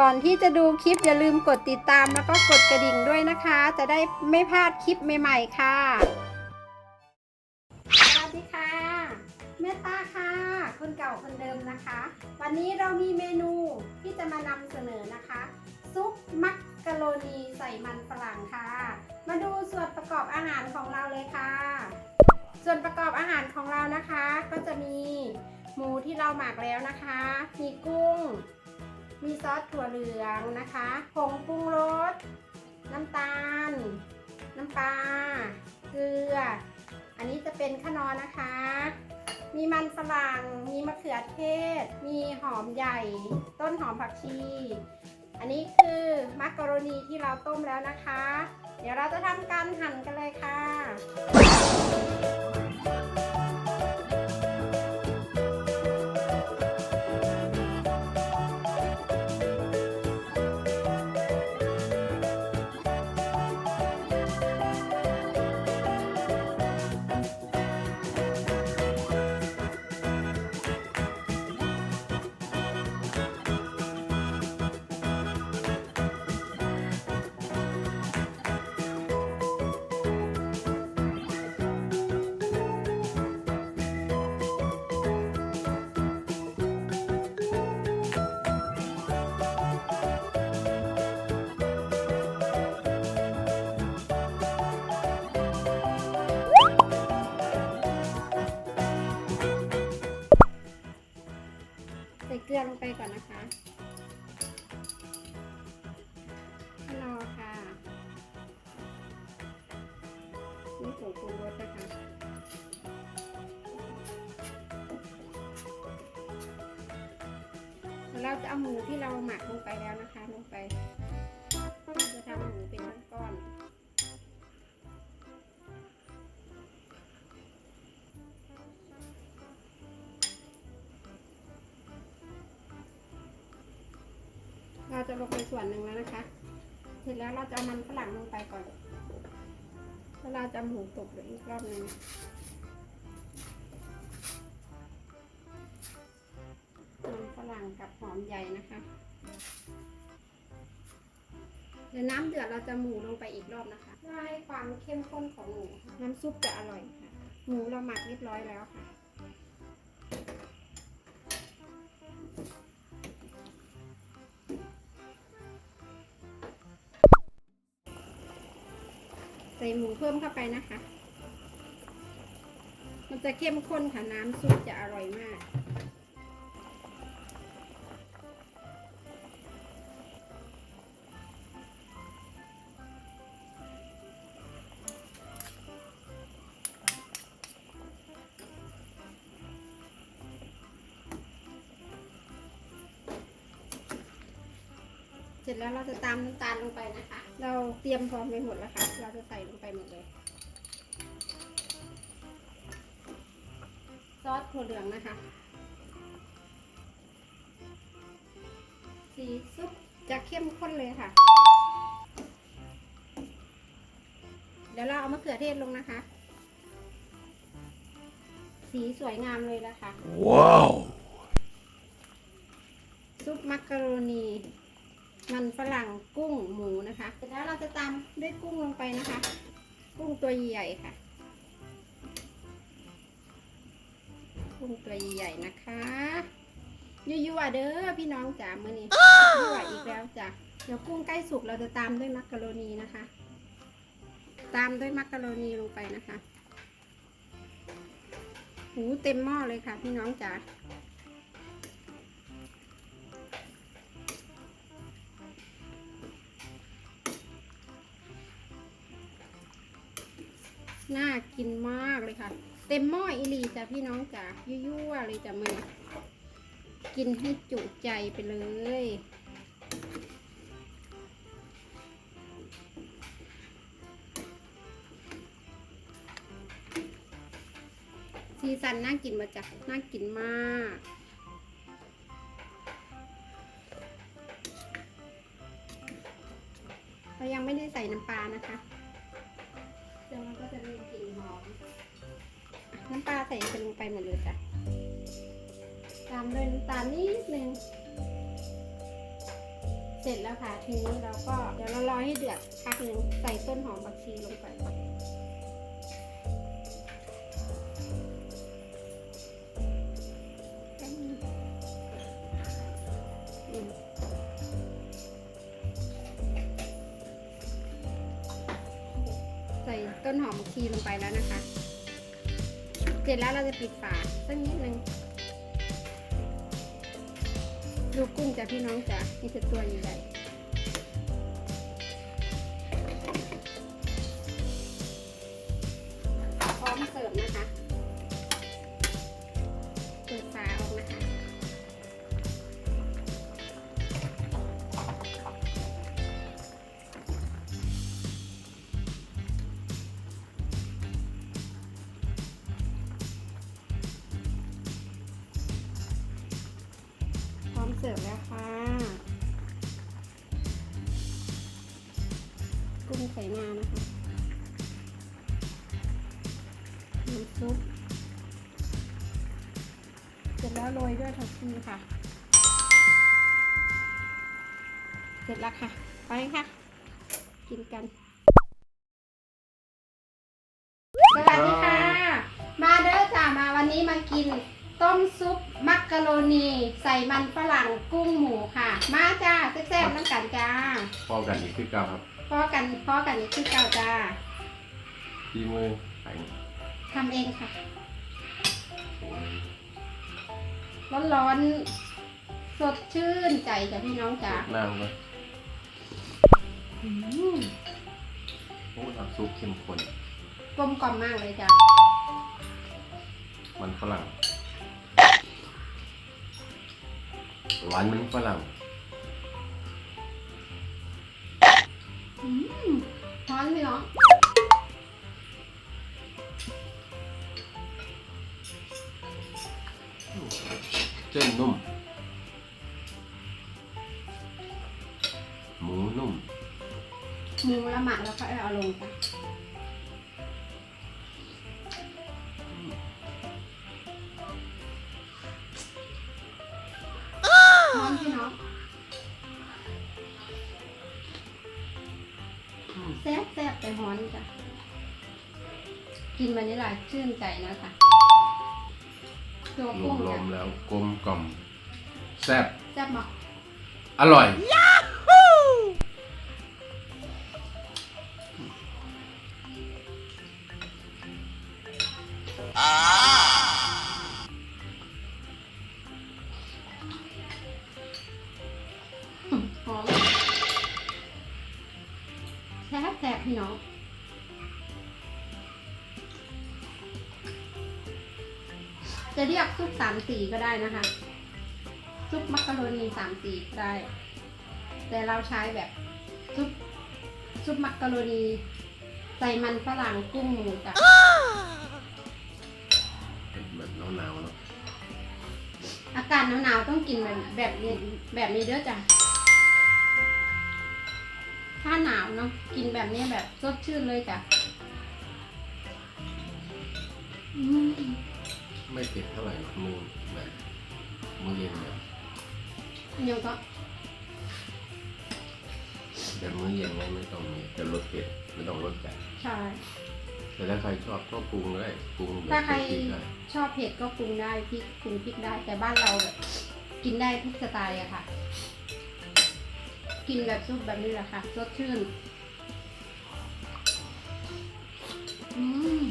ก่อนที่จะดูคลิปอย่าลืมกดติดตามแล้วก็กดกระดิ่งด้วยนะคะ จะได้ไม่พลาดคลิปใหม่ๆค่ะสวัสดีค่ะแม่ตาค่ะคนเก่าคนเดิมนะคะ วันนี้เรามีเมนูที่จะมานำเสนอนะคะ ซุปมักกะโรนีใส่มันฝรั่งค่ะ มาดูส่วนประกอบอาหารของเราเลยค่ะ ส่วนประกอบอาหารของเรานะคะ ก็จะมีหมูที่เราหมักแล้วนะคะ มีกุ้ง มีซอสถั่วเหลืองนะคะผงปรุงรส น้ำตาล น้ำปลา เกลือ อันนี้จะเป็นขนอนนะคะ มีมันฝรั่ง มีมะเขือเทศ มีหอมใหญ่ ต้นหอมผักชี อันนี้คือมักกะโรนีที่เราต้มแล้วนะคะ เดี๋ยวเราจะทำการหั่นกันเลยค่ะ เราจะเอาหมูที่เราหมักลงไปแล้วนะคะ ลงไปจะทำหมูเป็นก้อนเราจะลงไปส่วนหนึ่งแล้วนะคะ เสร็จแล้วเราจะเอามันฝรั่งลงไปก่อน แล้วเราจะหมูตบเหลืออีกรอบหนึ่ง หอมใหญ่นะคะ เดี๋ยวน้ำเดือดเราจะหมูลงไปอีกรอบนะคะเพื่อให้ความเข้มข้นของหมูค่ะน้ำซุปจะอร่อยค่ะ หมูเราหมักเรียบร้อยแล้วค่ะใส่หมูเพิ่มเข้าไปนะคะ มันจะเข้มข้นค่ะน้ำซุปจะอร่อยมาก เสร็จแล้วเราจะตามน้ำตาลลงไปนะคะ เราเตรียมพร้อมไปหมดแล้วค่ะ เราจะใส่ลงไปหมดเลย ซอสถั่วเหลืองนะคะ สีซุปจะเข้มข้นเลยค่ะ เดี๋ยวเราเอามะเขือเทศลงนะคะ สีสวยงามเลยนะคะ Wow. ซุปมักกะโรนี มันฝรั่งกุ้งหมูนะคะเสร็จแล้วเราจะตามด้วยกุ้งลงไปนะคะ กุ้งตัวใหญ่ค่ะ กุ้งตัวใหญ่นะคะยั่วๆเด้อพี่น้องจ๋ามื่อนี้ยั่วอีกแล้วจ้ะเดี๋ยวกุ้งใกล้สุกเราจะตามด้วยมักกะโรนีนะคะ ตามด้วยมักกะโรนีลงไปนะคะหูเต็มหม้อเลยค่ะ พี่น้องจ๋า น่ากินมากเลยค่ะ เต็มหม้ออีหลีจ้ะพี่น้องจ๋ายั่วๆเลยจ้ะมือกินให้จุใจไปเลยสีสันน่ากินมาจ้ะน่ากินมากเรายังไม่ได้ใส่น้ำปลานะคะ เดี๋ยวมันก็จะมีกลิ่นหอมน้ำปลาใส่ลงไปหมดเลยจ้ะตามด้วยน้ำตาลนิดนึงเสร็จแล้วค่ะทีนี้เราก็เดี๋ยวเรารอให้เดือดพักหนึ่งใส่ต้นหอมผักชีลงไป ต้นหอมผักชีลงไปแล้วนะคะ เสร็จแล้วเราจะปิดฝาสักนิดนึงดูกุ้งจ้ะพี่น้องจ้ะนี่คือตัวใหญ่ กุ้งใส่งานะคะน้ำซุปเสร็จแล้วโรยด้วยผักชีค่ะ เสร็จแล้วค่ะ ไปค่ะ กินกัน สวัสดีค่ะ มาเด้อจ้ามาวันนี้มากิน ต้มซุปมักกะโรนี ใส่มันฝรั่งกุ้งหมูค่ะ มาจ้าแซ่บๆน้ำกันจ้าพอกันอีกคือเก่าครับ พอกันพอกันนี่คือเก่าจ้าทีมือไปทำเองค่ะ โอ้ยร้อนๆสดชื่นใจจ้ะพี่น้องจ้าน้ำก็อืมโอ้น้ำซุปเข้มข้นกลมกล่อมมากเลยจ้ะมันฝรั่งหวานมันฝรั่ง อืมร้อนพี่น้องเส้นนุ่ม หมูนุ่ม หมูละหมักแล้วก็เอาลงจ้ะ ฮ้อนจ้ะ กินวันนี้หลายชื่นใจนะคะตัวรกุ้วงมรวจ้ะมแล้วกลมกล่อมแซ่บแซ่บมากอร่อยห ซ่บแซ่บพี่น้องจะเรียกซุปสามสีก็ได้นะคะ ซุปมักกะโรนีสามสีก็ได้ แต่เราใช้แบบซุปซุปมักกะโรนีใส่มันฝรั่งกุ้งหมูจ้ะเป็นแบบหนาวๆเนาะอากาศหนาวๆต้องกินแบบแบบนี้แบบนี้เด้อจ้ะ เนาะกินแบบนี้แบบสดชื่นเลยจ้ะอืมไม่เผ็ดเท่าไหร่หรอกมือแบบมือเย็นแบบเดี๋ยวก็แต่มื้อเย็นไงไม่ต้องมีแต่รสเผ็ดไม่ต้องรสจัดใช่แต่ถ้าใครชอบก็ปรุงได้ปรุงแบบถ้าใครพริกได้ชอบเผ็ดก็ปรุงได้พริกปรุงพริกได้ แต่บ้านเราแบบกินได้ทุกสไตล์อะค่ะ กินแบบซุปแบบนี้แหละค่ะ สดชื่น อืม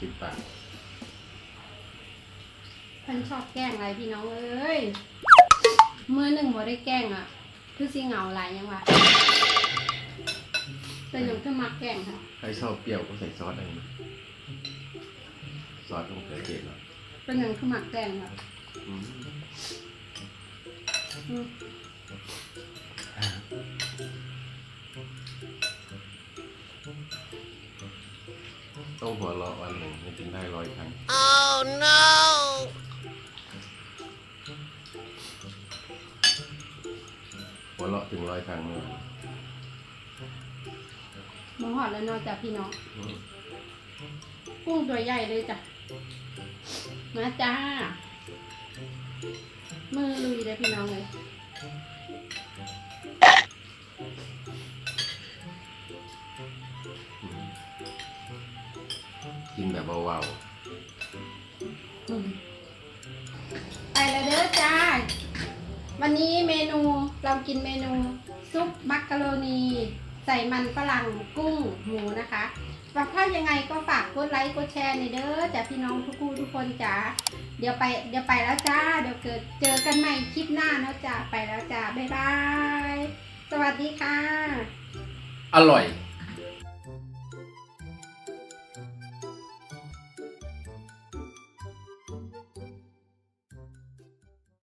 ติดปากเพิ่นชอบแกล้งอะไรพี่น้องเอ้ยมือหนึ่งบ่ได้แกล้งอะ คือสิเหงาหลายยังวะแต่ยังคือมักแกล้งค่ะ ใครชอบเปรี้ยวก็ใส่ซอสอะไรนะซอสมะเขือเทศเนาะเป็นยังคือมักแกล้งค่ะ อืมอืม ต้องหัวเราะวันหนึ่งให้กินได้ร้อยครั้ง Oh no! หัวเราะถึงร้อยครั้งเมื่อไหร่หมอหอดแล้วเนอกจากพี่น้องอืมกุ้งตัวใหญ่เลยจ้ะมาจ้า มมือลุยเลยพี่น้องเลยกินแบบเบาไปแล้วเด้อจ้า วันนี้เมนูเรากินเมนู ซุปมักกะโรนี ใส่มันฝรั่งกุ้งหมูนะคะ ว่าถ้ายังไงก็ฝากกดไลค์กดแชร์ในเด้อจ้ะพี่น้องทุกคู่ทุกคนจ้าเดี๋ยวไปเดี๋ยวไปแล้วจ้า เดี๋ยวเกิดเจอกันใหม่คลิปหน้าเนาะจ้าไปแล้วจ้าบ๊ายบาย สวัสดีค่ะ อร่อย